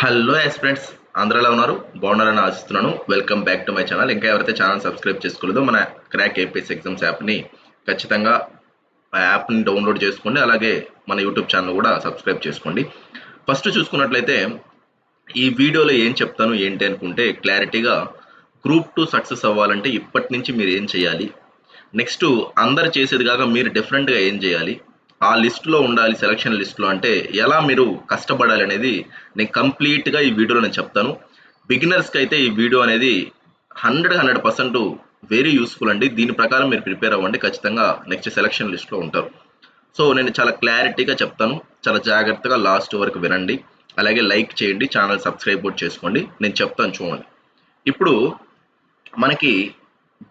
Hello friends అందరూ ఉన్నారు బాగున్నారని ఆశిస్తున్నాను. Welcome back to my channel ఇంకా ఎవరైతే ఛానల్ సబ్స్క్రైబ్ చేసుకోలేదో మన క్రాక్ ఏపీఎస్ ఎగ్జామ్స్ యాప్ని ఖచ్చితంగా ఆ యాప్ని డౌన్లోడ్ చేసుకోండి. అలాగే మన యూట్యూబ్ ఛానల్ కూడా సబ్స్క్రైబ్ చేసుకోండి. ఫస్ట్ చూసుకున్నట్లయితే ఈ వీడియోలో ఏం చెప్తాను ఏంటి అనుకుంటే క్లారిటీగా గ్రూప్ టూ సక్సెస్ అవ్వాలంటే ఇప్పటి నుంచి మీరు ఏం చేయాలి? నెక్స్ట్ అందరు చేసేది కాక మీరు డిఫరెంట్గా ఏం చేయాలి? ఆ లిస్టులో ఉండాలి సెలక్షన్ లిస్టులో అంటే ఎలా మీరు కష్టపడాలి అనేది నేను కంప్లీట్గా ఈ వీడియోలో నేను చెప్తాను. బిగినర్స్కి అయితే ఈ వీడియో అనేది hundred hundred percent very useful అండి. దీని ప్రకారం మీరు ప్రిపేర్ అవ్వండి ఖచ్చితంగా నెక్స్ట్ సెలక్షన్ లిస్ట్లో ఉంటారు. సో నేను చాలా క్లారిటీగా చెప్తాను. చాలా జాగ్రత్తగా లాస్ట్ వరకు వినండి. అలాగే లైక్ చేయండి ఛానల్ సబ్స్క్రైబ్ కూడా చేసుకోండి. నేను చెప్తాను చూడండి. ఇప్పుడు మనకి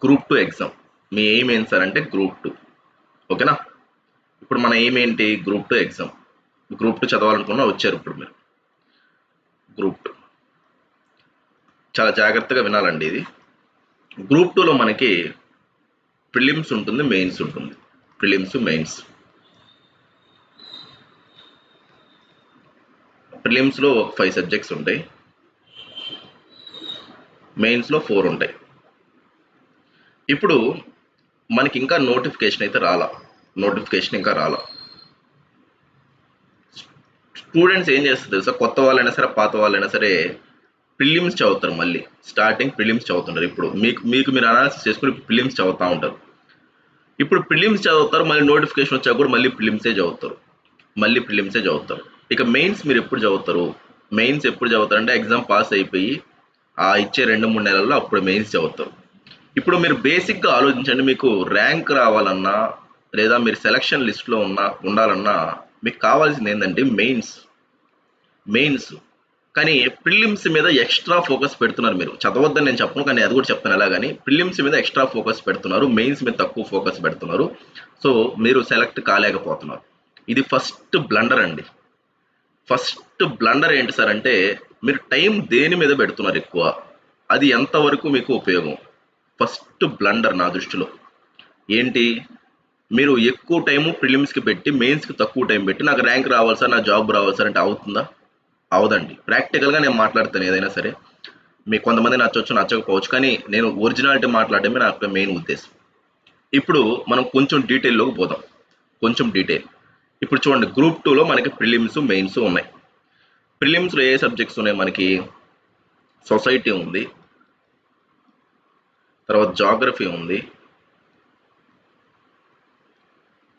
గ్రూప్ టూ ఎగ్జామ్. మీ ఎయిమ్ ఏం సార్ అంటే గ్రూప్ టూ. ఓకేనా? ఇప్పుడు మన ఎయిమ్ ఏంటి? Group two exam group two చదవాలనుకున్నా వచ్చారు ఇప్పుడు మీరు. గ్రూప్ టూ చాలా జాగ్రత్తగా వినాలండి ఇది. గ్రూప్ టూలో మనకి ప్రిలిమ్స్ ఉంటుంది మెయిన్స్ ఉంటుంది. ప్రిలిమ్స్ మెయిన్స్ ప్రిలిమ్స్లో ఒక ఫైవ్ సబ్జెక్ట్స్ ఉంటాయి. మెయిన్స్లో ఫోర్ ఉంటాయి. ఇప్పుడు మనకి ఇంకా నోటిఫికేషన్ అయితే రాలా. నోటిఫికేషన్ ఇంకా రాలా. స్టూడెంట్స్ ఏం చేస్తారు తెలుసా? కొత్త వాళ్ళైనా సరే పాత వాళ్ళైనా సరే ప్రిలిమ్స్ చదువుతారు మళ్ళీ. స్టార్టింగ్ ప్రిలిమ్స్ చదువుతుంటారు. ఇప్పుడు మీకు మీకు మీరు అనాలిసిస్ చేసుకుని ప్రిలిమ్స్ చదువుతూ ఉంటారు. ఇప్పుడు ప్రిలిమ్స్ చదువుతారు మళ్ళీ నోటిఫికేషన్ వచ్చాక కూడా మళ్ళీ ప్రిలిమ్సే చదువుతారు. మళ్ళీ ప్రిలిమ్సే చదువుతారు. ఇక మెయిన్స్ మీరు ఎప్పుడు చదువుతారు? మెయిన్స్ ఎప్పుడు చదువుతారు? అంటే ఎగ్జామ్ పాస్ అయిపోయి ఆ ఇచ్చే రెండు మూడు నెలల్లో అప్పుడు మెయిన్స్ చదువుతారు. ఇప్పుడు మీరు బేసిక్గా ఆలోచించండి. మీకు ర్యాంక్ రావాలన్నా లేదా మీరు సెలక్షన్ లిస్ట్లో ఉన్న ఉండాలన్నా మీకు కావాల్సింది ఏంటంటే మెయిన్స్ మెయిన్స్ కానీ ప్రిలిమ్స్ మీద ఎక్స్ట్రా ఫోకస్ పెడుతున్నారు మీరు. చదవద్దని నేను చెప్పను కానీ అది కూడా చెప్తాను ఎలా కానీ ప్రిలిమ్స్ మీద ఎక్స్ట్రా ఫోకస్ పెడుతున్నారు మెయిన్స్ మీద తక్కువ ఫోకస్ పెడుతున్నారు. సో మీరు సెలెక్ట్ కాలేకపోతున్నారు. ఇది ఫస్ట్ బ్లండర్ అండి. ఫస్ట్ బ్లండర్ ఏంటి సార్ అంటే మీరు టైం దేని మీద పెడుతున్నారు ఎక్కువ? అది ఎంతవరకు మీకు ఉపయోగం? ఫస్ట్ బ్లండర్ నా దృష్టిలో. ఏంటి? మీరు ఎక్కువ టైము ప్రిలిమ్స్కి పెట్టి మెయిన్స్కి తక్కువ టైం పెట్టి నాకు ర్యాంక్ రావాలి సార్ నా జాబ్ రావాలి సార్ అంటే అవుతుందా? అవదండి. ప్రాక్టికల్గా నేను మాట్లాడతాను ఏదైనా సరే. మీకు కొంతమంది నచ్చవచ్చు నచ్చకపోవచ్చు కానీ నేను ఒరిజినాలిటీ మాట్లాడటమే నాకు మెయిన్ ఉద్దేశం. ఇప్పుడు మనం కొంచెం డీటెయిల్లోకి పోదాం. కొంచెం డీటెయిల్ ఇప్పుడు చూడండి గ్రూప్ టూలో మనకి ప్రిలిమ్స్ మెయిన్స్ ఉన్నాయి. ప్రిలిమ్స్లో ఏ సబ్జెక్ట్స్ ఉన్నాయి మనకి? సొసైటీ ఉంది. తర్వాత జాగ్రఫీ ఉంది.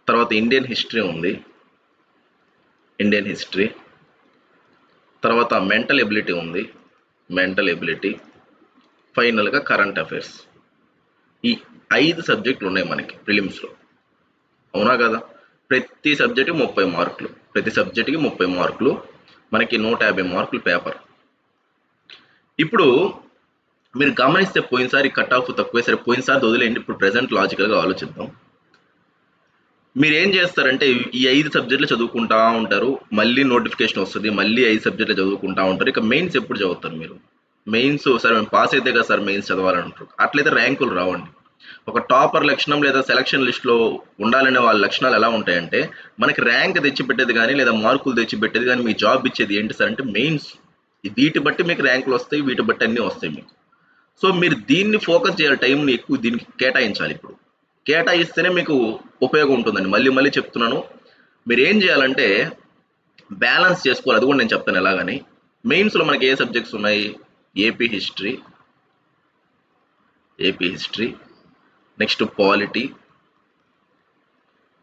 తర్వాత ఇండియన్ హిస్టరీ ఉంది. Indian history. తర్వాత మెంటల్ ఎబిలిటీ ఉంది. Mental ability. ఫైనల్గా కరెంట్ అఫైర్స్. ఈ ఐదు సబ్జెక్టులు ఉన్నాయి మనకి ప్రిలిమ్స్లో. అవునా కదా? ప్రతి సబ్జెక్టు ముప్పై మార్కులు. ప్రతి సబ్జెక్టుకి ముప్పై మార్కులు. మనకి నూట యాభై మార్కులు పేపర్. ఇప్పుడు మీరు గమనిస్తే పోయినసారి కట్ ఆఫ్ తక్కువే సరే పోయినసారి వదిలేయండి. ఇప్పుడు ప్రజెంట్ లాజికల్గా ఆలోచిద్దాం. మీరు ఏం చేస్తారంటే ఈ ఐదు సబ్జెక్టులు చదువుకుంటా ఉంటారు మళ్ళీ నోటిఫికేషన్ వస్తుంది మళ్ళీ ఐదు సబ్జెక్టులు చదువుకుంటా ఉంటారు ఇక మెయిన్స్ ఎప్పుడు చదువుతారు మీరు? మెయిన్స్ సార్ మేము పాస్ అయితే కదా సార్ మెయిన్స్ చదవాలంటారు. అట్లయితే ర్యాంకులు రావండి. ఒక టాపర్ లక్షణం లేదా సెలక్షన్ లిస్ట్లో ఉండాలనే వాళ్ళ లక్షణాలు ఎలా ఉంటాయంటే మనకి ర్యాంక్ తెచ్చిపెట్టేది కానీ లేదా మార్కులు తెచ్చిపెట్టేది కానీ మీ జాబ్ ఇచ్చేది ఏంటి సార్ అంటే మెయిన్స్. వీటి బట్టి మీకు ర్యాంకులు వస్తాయి వీటి బట్టి అన్నీ వస్తాయి మీకు. సో మీరు దీన్ని ఫోకస్ చేయాలి టైంని ఎక్కువ దీనికి కేటాయించాలి ఇప్పుడు. కేటాయిస్తేనే మీకు ఉపయోగం ఉంటుందండి. మళ్ళీ మళ్ళీ చెప్తున్నాను. మీరు ఏం చేయాలంటే బ్యాలెన్స్ చేసుకోవాలి. అది కూడా నేను చెప్తాను ఎలాగని. మెయిన్స్లో మనకి ఏ సబ్జెక్ట్స్ ఉన్నాయి? AP history AP history next polity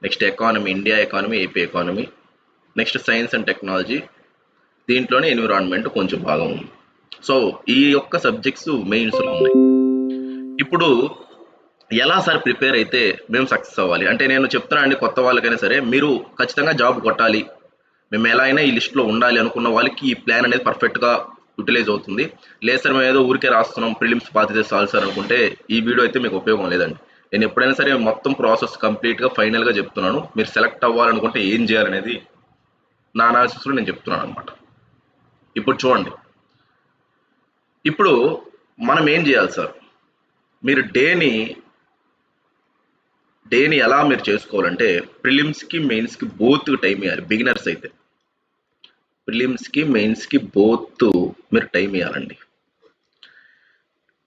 next economy India economy AP economy next science and technology. దీంట్లోనే ఎన్విరాన్మెంట్ కొంచెం భాగం ఉంది. సో ఈ యొక్క సబ్జెక్ట్స్ మెయిన్స్లో ఉన్నాయి. ఇప్పుడు ఎలా సార్ ప్రిపేర్ అయితే మేము సక్సెస్ అవ్వాలి? అంటే నేను చెప్తున్నా అండి కొత్త వాళ్ళకైనా సరే మీరు ఖచ్చితంగా జాబ్ కొట్టాలి. మేము ఎలా అయినా ఈ లిస్ట్లో ఉండాలి అనుకున్న వాళ్ళకి ఈ ప్లాన్ అనేది పర్ఫెక్ట్గా యూటిలైజ్ అవుతుంది. లేదు సార్ మేము ఏదో ఊరికే రాస్తున్నాం ప్రిలిమ్స్ బాధ్యత చాలు సార్ అనుకుంటే ఈ వీడియో అయితే మీకు ఉపయోగం లేదండి. నేను ఎప్పుడైనా సరే మొత్తం ప్రాసెస్ కంప్లీట్గా ఫైనల్గా చెప్తున్నాను. మీరు సెలెక్ట్ అవ్వాలనుకుంటే ఏం చేయాలనేది నా అనాలిసిస్లో నేను చెప్తున్నాను అనమాట ఇప్పుడు చూడండి. ఇప్పుడు మనం ఏం చేయాలి సార్? మీరు డేని డేని ఎలా మీరు చేసుకోవాలంటే ప్రిలిమ్స్కి మెయిన్స్కి బోత్ టైం ఇవ్వాలి బిగినర్స్ అయితే. ప్రిలిమ్స్కి మెయిన్స్కి బోత్ మీరు టైం ఇవ్వాలండి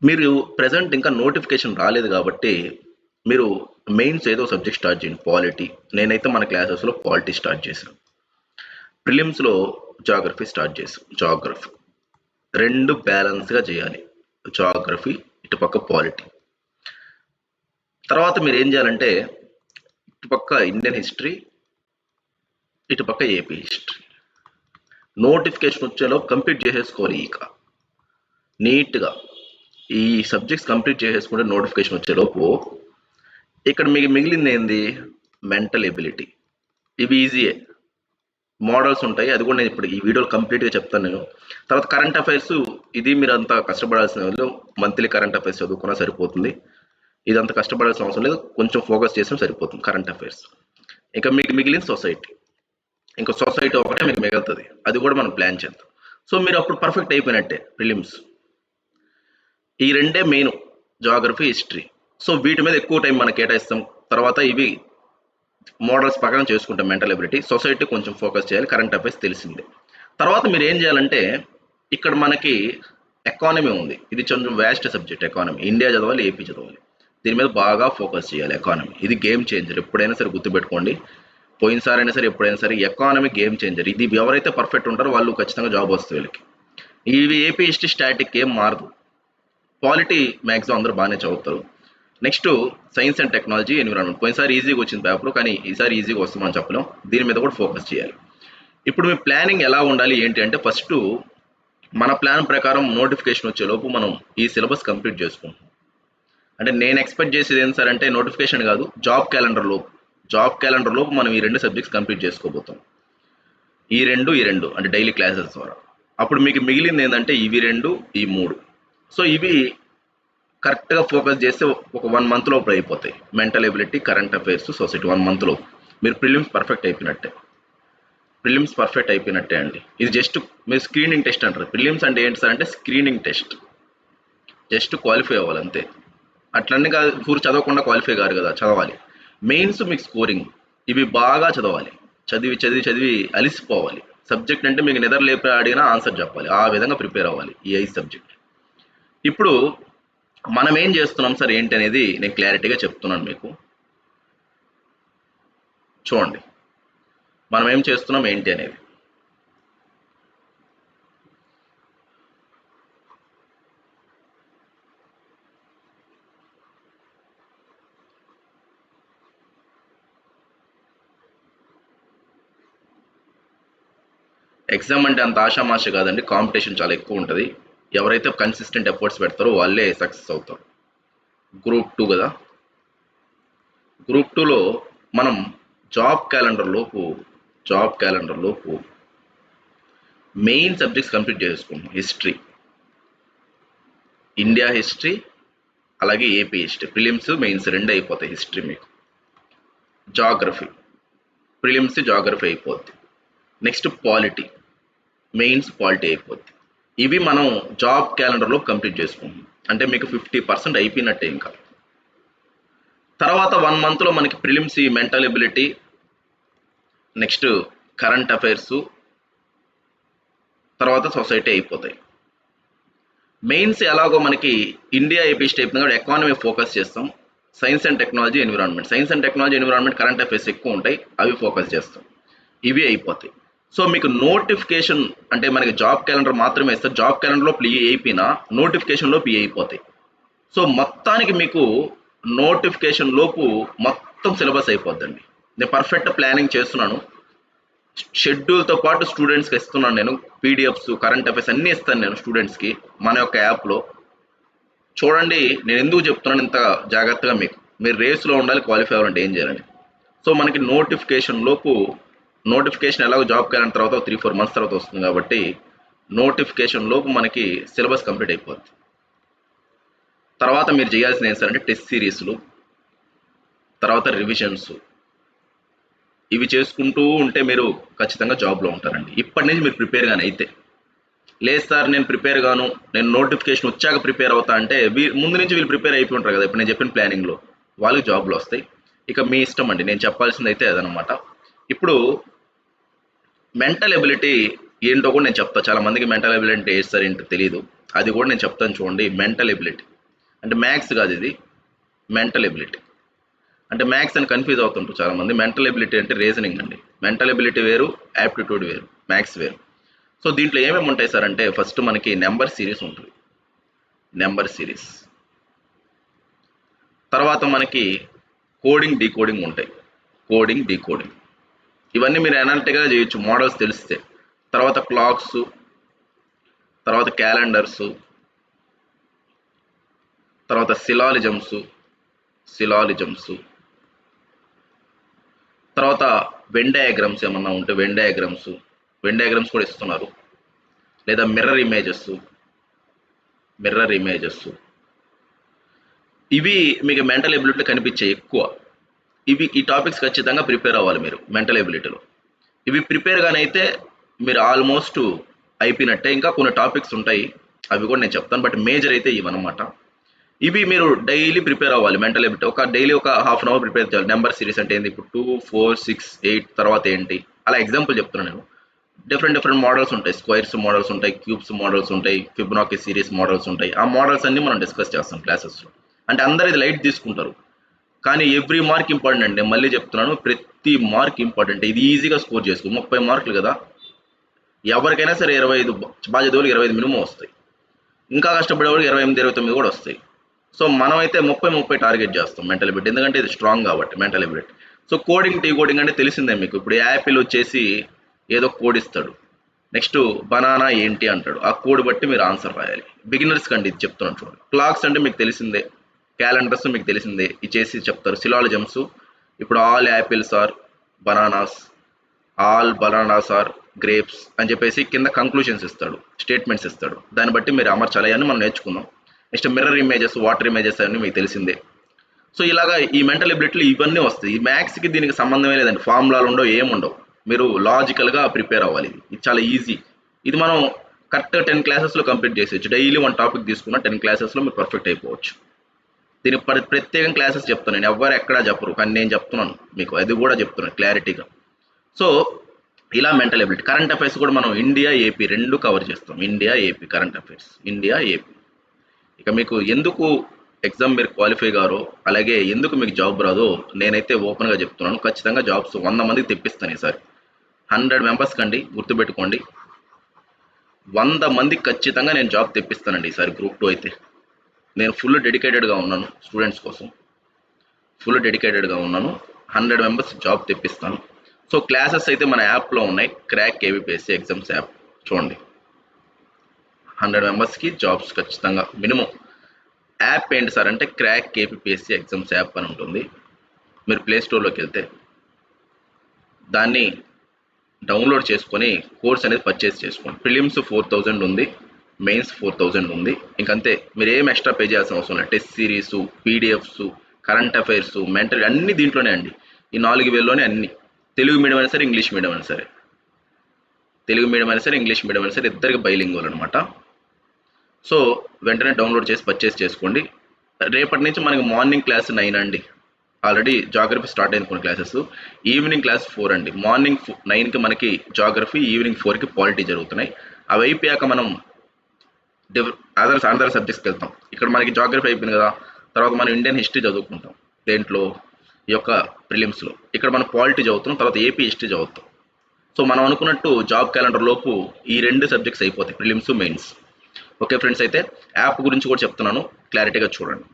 మీరు ప్రజెంట్ ఇంకా నోటిఫికేషన్ రాలేదు కాబట్టి మీరు మెయిన్స్ ఏదో సబ్జెక్ట్ స్టార్ట్ చేయండి. పాలిటీ నేనైతే మన క్లాసెస్లో పాలిటీ స్టార్ట్ చేశాను. ప్రిలిమ్స్లో జాగ్రఫీ స్టార్ట్ చేసాం జాగ్రఫీ. రెండు బ్యాలెన్స్గా చేయాలి. జాగ్రఫీ ఇటుపక్క పాలిటీ తర్వాత మీరు ఏం చేయాలంటే ఇటుపక్క ఇండియన్ హిస్టరీ ఇటుపక్క ఏపీ హిస్టరీ నోటిఫికేషన్ వచ్చేలో కంప్లీట్ చేసేసుకోవాలి ఇక. నీట్గా ఈ సబ్జెక్ట్స్ కంప్లీట్ చేసేసుకుంటే నోటిఫికేషన్ వచ్చేలోపు ఇక్కడ మీకు మిగిలింది ఏంది? మెంటల్ ఎబిలిటీ ఇవి ఈజీయే మోడల్స్ ఉంటాయి. అది కూడా నేను ఇప్పుడు ఈ వీడియోలో కంప్లీట్గా చెప్తాను నేను. తర్వాత కరెంట్ అఫైర్స్ ఇది మీరు అంత కష్టపడాల్సిన మంత్లీ కరెంట్ అఫైర్స్ చదువుకున్నా సరిపోతుంది. ఇదంత కష్టపడాల్సిన అవసరం లేదు. కొంచెం ఫోకస్ చేస్తే సరిపోతుంది కరెంట్ అఫైర్స్ ఇంకా మీకు మిగిలిన సొసైటీ ఇంకా సొసైటీ ఒకటే మీకు మిగులుతుంది. అది కూడా మనం ప్లాన్ చేద్దాం. సో మీరు అప్పుడు పర్ఫెక్ట్ అయిపోయినట్టే ప్రిలిమ్స్ ఈ రెండే మెయిన్ జాగ్రఫీ హిస్టరీ సో వీటి మీద ఎక్కువ టైం మనం కేటాయిస్తాం. తర్వాత ఇవి మోడల్స్ ప్రకారం చేసుకుంటాం మెంటల్ ఎబిలిటీ సొసైటీ కొంచెం ఫోకస్ చేయాలి. కరెంట్ అఫైర్స్ తెలిసిందే. తర్వాత మీరు ఏం చేయాలంటే ఇక్కడ మనకి ఎకానమీ ఉంది. ఇది కొంచెం వ్యాస్ట్ సబ్జెక్ట్ ఎకానమీ ఇండియా చదవాలి ఏపీ చదవాలి. దీని మీద బాగా ఫోకస్ చేయాలి ఎకానమీ ఇది గేమ్ చేంజర్ ఎప్పుడైనా సరే గుర్తుపెట్టుకోండి. పోయినసారి అయినా సరే ఎప్పుడైనా సరే ఎకానమీ గేమ్ చేంజర్ ఇది ఎవరైతే పర్ఫెక్ట్ ఉంటారో వాళ్ళు ఖచ్చితంగా జాబ్ వస్తుంది వీళ్ళకి. ఇవి ఏపీ హిస్టరీ స్టాటిక్ ఏం మారదు. క్వాలిటీ మ్యాక్సిమం అందరూ బాగానే చదువుతారు. Next science and technology environment పోయినసారి ఈజీగా వచ్చింది పేపర్ కానీ ఈసారి ఈజీగా వస్తుందని చెప్పలేం. దీని మీద కూడా ఫోకస్ చేయాలి. ఇప్పుడు మీ ప్లానింగ్ ఎలా ఉండాలి? ఏంటి అంటే ఫస్ట్ మన ప్లాన్ ప్రకారం నోటిఫికేషన్ వచ్చేలోపు మనం ఈ సిలబస్ కంప్లీట్ చేసుకుంటాం అంటే నేను ఎక్స్పెక్ట్ చేసేది ఏం సార్ అంటే నోటిఫికేషన్ కాదు జాబ్ క్యాలెండర్ లోపు. జాబ్ క్యాలెండర్ లోపు మనం ఈ రెండు సబ్జెక్ట్స్ కంప్లీట్ చేసుకోబోతాం. ఈ రెండు ఈ రెండు అంటే డైలీ క్లాసెస్ ద్వారా. అప్పుడు మీకు మిగిలింది ఏంటంటే ఇవి రెండు ఈ మూడు. సో ఇవి కరెక్ట్గా ఫోకస్ చేస్తే ఒక వన్ మంత్ లోపు అయిపోతాయి. Mental ability current affairs society one month లోపు. మీరు ప్రిలిమ్స్ పర్ఫెక్ట్ అయిపోయినట్టే. ప్రిలిమ్స్ పర్ఫెక్ట్ అయిపోయినట్టే అండి. ఇది జస్ట్ మీరు స్క్రీనింగ్ టెస్ట్ అంటారు. ప్రిలిమ్స్ అంటే ఏంటి సార్ అంటే స్క్రీనింగ్ టెస్ట్ జస్ట్ క్వాలిఫై అవ్వాలి అంతే. అట్లనే కాదు పూర్తి చదవకుండా క్వాలిఫై కాదు కదా చదవాలి. మెయిన్స్ మీకు స్కోరింగ్ ఇవి బాగా చదవాలి. చదివి చదివి చదివి అలిసిపోవాలి. సబ్జెక్ట్ అంటే మీకు నిద్ర లేపి అడిగినా ఆన్సర్ చెప్పాలి. ఆ విధంగా ప్రిపేర్ అవ్వాలి ఈ ఐదు సబ్జెక్ట్ ఇప్పుడు మనం ఏం చేస్తున్నాం సార్ ఏంటి అనేది నేను క్లారిటీగా చెప్తున్నాను మీకు. చూడండి. మనం ఏం చేస్తున్నాం ఏంటి అనేది. ఎగ్జామ్ అంటే అంత ఆషామాష కాదండి. కాంపిటీషన్ చాలా ఎక్కువ ఉంటుంది. ఎవరైతే కన్సిస్టెంట్ ఎఫర్ట్స్ పెడతారో వాళ్ళే సక్సెస్ అవుతారు. గ్రూప్ టూ కదా? గ్రూప్ టూలో మనం జాబ్ క్యాలెండర్ లోపు జాబ్ క్యాలెండర్ లోపు మెయిన్ సబ్జెక్ట్స్ కంప్లీట్ చేసుకుంటాం హిస్టరీ ఇండియా హిస్టరీ అలాగే ఏపీ హిస్టరీ ప్రిలిమ్స్ మెయిన్స్ రెండు అయిపోతాయి హిస్టరీ మీకు. జాగ్రఫీ ప్రిలిమ్స్ జాగ్రఫీ అయిపోద్ది. నెక్స్ట్ పాలిటీ మెయిన్స్ క్వాలిటీ అయిపోద్ది. ఇవి మనం జాబ్ క్యాలెండర్లో కంప్లీట్ చేసుకుంటాం అంటే మీకు ఫిఫ్టీ పర్సెంట్ అయిపోయినట్టే ఇంకా. తర్వాత వన్ మంత్లో మనకి ప్రిలిమ్స్ ఈ mental ability next current affairs తర్వాత సొసైటీ అయిపోతాయి. మెయిన్స్ ఎలాగో మనకి ఇండియా ఏపీ స్టేట్ కూడా ఎకానమీ ఫోకస్ చేస్తాం. Science and technology environment science and technology environment current affairs ఎక్కువ ఉంటాయి అవి ఫోకస్ చేస్తాం. ఇవి అయిపోతాయి. సో మీకు నోటిఫికేషన్ అంటే మనకి జాబ్ క్యాలెండర్ మాత్రమే ఇస్తే జాబ్ క్యాలెండర్లో ప్లీ అయిపోయినా నోటిఫికేషన్లో పీ అయిపోతాయి సో మొత్తానికి మీకు నోటిఫికేషన్ లోపు మొత్తం సిలబస్ అయిపోద్దండి. నేను పర్ఫెక్ట్ ప్లానింగ్ చేస్తున్నాను. షెడ్యూల్తో పాటు స్టూడెంట్స్కి ఇస్తున్నాను నేను. పీడిఎఫ్స్ కరెంట్ అఫైర్స్ అన్నీ ఇస్తాను నేను స్టూడెంట్స్కి మన యొక్క యాప్లో చూడండి నేను ఎందుకు చెప్తున్నాను ఇంత జాగ్రత్తగా మీకు. మీరు రేస్లో ఉండాలి క్వాలిఫై అవ్వాలంటే ఏం చేయాలని సో మనకి నోటిఫికేషన్ లోపు నోటిఫికేషన్ ఎలాగో జాబ్ క్యాలెండర్ తర్వాత త్రీ ఫోర్ మంత్స్ తర్వాత వస్తుంది కాబట్టి నోటిఫికేషన్ లోపు మనకి సిలబస్ కంప్లీట్ అయిపోద్ది. తర్వాత మీరు చేయాల్సింది ఏంటంటే టెస్ట్ సిరీస్లు తర్వాత రివిజన్స్ ఇవి చేసుకుంటూ ఉంటే మీరు ఖచ్చితంగా జాబ్లో ఉంటారండి. ఇప్పటి నుంచి మీరు ప్రిపేర్ కానీ అయితే. లేదు సార్ నేను ప్రిపేర్ గాను నేను నోటిఫికేషన్ వచ్చాక ప్రిపేర్ అవుతా అంటే వీ ముందు నుంచి వీళ్ళు ప్రిపేర్ అయిపోయి ఉంటారు కదా. ఇప్పుడు నేను చెప్పిన ప్లానింగ్లో వాళ్ళకి జాబ్లు వస్తాయి. ఇక మీ ఇష్టం అండి. నేను చెప్పాల్సింది అయితే అదనమాట ఇప్పుడు మెంటల్ ఎబిలిటీ ఏంటో కూడా నేను చెప్తా. చాలా మందికి మెంటల్ ఎబిలిటీ అంటే సార్ ఏంటో తెలియదు అది కూడా నేను చెప్తాను చూడండి. మెంటల్ ఎబిలిటీ అంటే మ్యాథ్స్ కాదు ఇది. మెంటల్ ఎబిలిటీ అంటే మ్యాథ్స్ అని కన్ఫ్యూజ్ అవుతుంటారు చాలామంది మెంటల్ ఎబిలిటీ అంటే రీజనింగ్ అండి. మెంటల్ ఎబిలిటీ వేరు యాప్టిట్యూడ్ వేరు మ్యాథ్స్ వేరు. సో దీంట్లో ఏమేమి ఉంటాయి సార్ అంటే ఫస్ట్ మనకి నెంబర్ సిరీస్ ఉంటుంది. నెంబర్ సిరీస్ తర్వాత మనకి కోడింగ్ డీకోడింగ్ ఉంటాయి. కోడింగ్ డీకోడింగ్ ఇవన్నీ మీరు అనలిటిక్గా చేయొచ్చు మోడల్స్ తెలిస్తే. తర్వాత క్లాక్స్ తర్వాత క్యాలెండర్స్ తర్వాత సిలాలిజమ్స్ సిలాలిజమ్స్ తర్వాత వెన్ డయాగ్రామ్స్ ఏమన్నా ఉంటే వెన్ డయాగ్రామ్స్ వెన్ డయాగ్రామ్స్ కూడా ఇస్తున్నారు. లేదా మిర్రర్ ఇమేజెస్ మిర్రర్ ఇమేజెస్ ఇవి మీకు మెంటల్ ఎబిలిటీ కనిపించే ఎక్కువ. ఇవి ఈ టాపిక్స్ ఖచ్చితంగా ప్రిపేర్ అవ్వాలి మీరు మెంటల్ ఎబిలిటీలో. ఇవి ప్రిపేర్ అయితే మీరు ఆల్మోస్ట్ అయిపోయినట్టే. ఇంకా కొన్ని టాపిక్స్ ఉంటాయి. అవి కూడా నేను చెప్తాను. బట్ మేజర్ అయితే ఇవన్నమాట. ఇవి మీరు డైలీ ప్రిపేర్ అవ్వాలి మెంటల్ ఎబిలిటీ. ఒక డైలీ ఒక హాఫ్ అన్ అవర్ ప్రిపేర్ చేయాలి. నెంబర్ సిరీస్ అంటే ఏంటి ఇప్పుడు టూ ఫోర్ సిక్స్ ఎయిట్ తర్వాత ఏంటి? అలా ఎగ్జాంపుల్ చెప్తున్నాను నేను. డిఫరెంట్ డిఫరెంట్ మోడల్స్ ఉంటాయి. స్క్వైర్స్ మోడల్స్ ఉంటాయి. క్యూబ్స్ మోడల్స్ ఉంటాయి. ఫిబ్నాకి సిరీస్ మోడల్స్ ఉంటాయి. ఆ మోడల్స్ అన్ని మనం డిస్కస్ చేస్తాం క్లాసెస్లో. అంటే అందరు ఇది లైట్ తీసుకుంటారు. కానీ ఎవ్రీ మార్క్ ఇంపార్టెంట్ అండి నేను మళ్ళీ చెప్తున్నాను ప్రతి మార్క్ ఇంపార్టెంట్ ఇది ఈజీగా స్కోర్ చేసుకో. ముప్పై మార్కులు కదా. ఎవరికైనా సరే ఇరవై ఐదు బాగా చదివులకు ఇరవై ఐదు మినిమం వస్తాయి. ఇంకా కష్టపడేవాళ్ళకి ఇరవై ఎనిమిది ఇరవై తొమ్మిది కూడా వస్తాయి. సో మనమైతే ముప్పై ముప్పై టార్గెట్ చేస్తాం మెంటల్ ఎబిలిటీ ఎందుకంటే ఇది స్ట్రాంగ్ కాబట్టి మెంటల్ ఎబిలిటీ సో కోడింగ్ టీ కోడింగ్ అంటే తెలిసిందే మీకు. ఇప్పుడు యాపిల్ వచ్చేసి ఏదో కోడ్ ఇస్తాడు. నెక్స్ట్ బనానా ఏంటి అంటాడు. ఆ కోడ్ బట్టి మీరు ఆన్సర్ రాయాలి. బిగినర్స్ కండి ఇది చెప్తున్నాను చూడండి. క్లాక్స్ అంటే మీకు తెలిసిందే. క్యాలెండర్స్ మీకు తెలిసిందే. ఇచ్చేసి చెప్తారు. సిలాలజమ్స్ ఇప్పుడు all apples are bananas. All bananas are grapes అని చెప్పేసి కింద కంక్లూషన్స్ ఇస్తాడు. స్టేట్మెంట్స్ ఇస్తాడు. దాన్ని బట్టి మీరు అమర్చాలి. అని మనం నేర్చుకుందాం. Next mirror images water images అన్నీ మీకు తెలిసిందే. సో ఇలాగా ఈ మెంటల్ ఎబిలిటీలు ఇవన్నీ వస్తాయి. ఈ మ్యాథ్స్కి దీనికి సంబంధమే లేదండి. ఫార్ములాలు ఉండవు ఏముండవు మీరు లాజికల్గా ప్రిపేర్ అవ్వాలి. ఇది చాలా ఈజీ ఇది మనం కరెక్ట్ టెన్ క్లాసెస్లో కంప్లీట్ చేసేయచ్చు. డైలీ వన్ టాపిక్ తీసుకున్న టెన్ క్లాసెస్లో మీరు పర్ఫెక్ట్ అయిపోవచ్చు. దీనికి ప్రత్యేకం క్లాసెస్ చెప్తాను నేను. ఎవ్వరు ఎక్కడా చెప్పరు. కానీ నేను చెప్తున్నాను మీకు. అది కూడా చెప్తున్నాను క్లారిటీగా సో ఇలా మెంటల్ ఎబిలిటీ కరెంట్ అఫైర్స్ కూడా మనం ఇండియా ఏపీ రెండు కవర్ చేస్తాం. India AP current affairs India AP ఇక మీకు ఎందుకు ఎగ్జామ్ మీరు క్వాలిఫై గారో అలాగే ఎందుకు మీకు జాబ్ రాదో నేనైతే ఓపెన్గా చెప్తున్నాను. ఖచ్చితంగా జాబ్స్ వంద మందికి తెప్పిస్తాను ఈసారి. హండ్రెడ్ మెంబర్స్ కండి గుర్తుపెట్టుకోండి. వంద మందికి ఖచ్చితంగా నేను జాబ్ తెప్పిస్తానండి ఈసారి గ్రూప్ టూ అయితే. నేను ఫుల్ డెడికేటెడ్గా ఉన్నాను స్టూడెంట్స్ కోసం. ఫుల్ డెడికేటెడ్గా ఉన్నాను. హండ్రెడ్ మెంబర్స్ జాబ్ తెప్పిస్తాను. సో క్లాసెస్ అయితే మన యాప్లో ఉన్నాయి. క్రాక్ ఏబిపిఎస్సి ఎగ్జామ్స్ యాప్ చూడండి. హండ్రెడ్ మెంబర్స్కి జాబ్స్ ఖచ్చితంగా మినిమం యాప్ ఏంటి సార్ అంటే క్రాక్ కేపీఎస్సీ ఎగ్జామ్స్ యాప్ అని ఉంటుంది. మీరు ప్లే స్టోర్లోకి వెళ్తే దాన్ని డౌన్లోడ్ చేసుకొని కోర్స్ అనేది పర్చేస్ చేసుకోండి. ప్రిలిమ్స్ ఫోర్ థౌజండ్ ఉంది. మెయిన్స్ ఫోర్ థౌజండ్ ఉంది. ఇంకంతే మీరు ఏం ఎక్స్ట్రా పే చేయాల్సిన అవసరం లేదు. Test series PDFs current affairs mental అన్ని దీంట్లోనే అండి. ఈ నాలుగు వేల్లోనే అన్ని. తెలుగు మీడియం అయినా సరే ఇంగ్లీష్ మీడియం అయినా సరే. తెలుగు మీడియం అయినా సరే ఇంగ్లీష్ మీడియం అయినా సరే ఇద్దరికి బైలింగ్ అనమాట సో వెంటనే డౌన్లోడ్ చేసి పర్చేస్ చేసుకోండి. రేపటి నుంచి మనకి మార్నింగ్ క్లాస్ నైన్ అండి. ఆల్రెడీ జాగ్రఫీ స్టార్ట్ అయింది కొన్ని క్లాసెస్ ఈవినింగ్ క్లాస్ ఫోర్ అండి మార్నింగ్ నైన్కి మనకి జాగ్రఫీ ఈవినింగ్ ఫోర్కి పాలిటీ జరుగుతున్నాయి అవి అయిపోయాక మనం అదర్ అదర్ సబ్జెక్ట్స్కి వెళ్తాం. ఇక్కడ మనకి జాగ్రఫీ అయిపోయింది కదా తర్వాత మనం ఇండియన్ హిస్టరీ చదువుకుంటాం. దేంట్లో? ఈ యొక్క ప్రిలిమ్స్లో ఇక్కడ మనం పాలిటీ చదువుతాం తర్వాత ఏపీ హిస్టరీ చదువుతాం. సో మనం అనుకున్నట్టు జాబ్ క్యాలెండర్ లోపు ఈ రెండు సబ్జెక్ట్స్ అయిపోతాయి ప్రిలిమ్స్ మెయిన్స్ ఓకే ఫ్రెండ్స్ అయితే యాప్ గురించి కూడా చెప్తున్నాను. క్లారిటీగా చూడండి.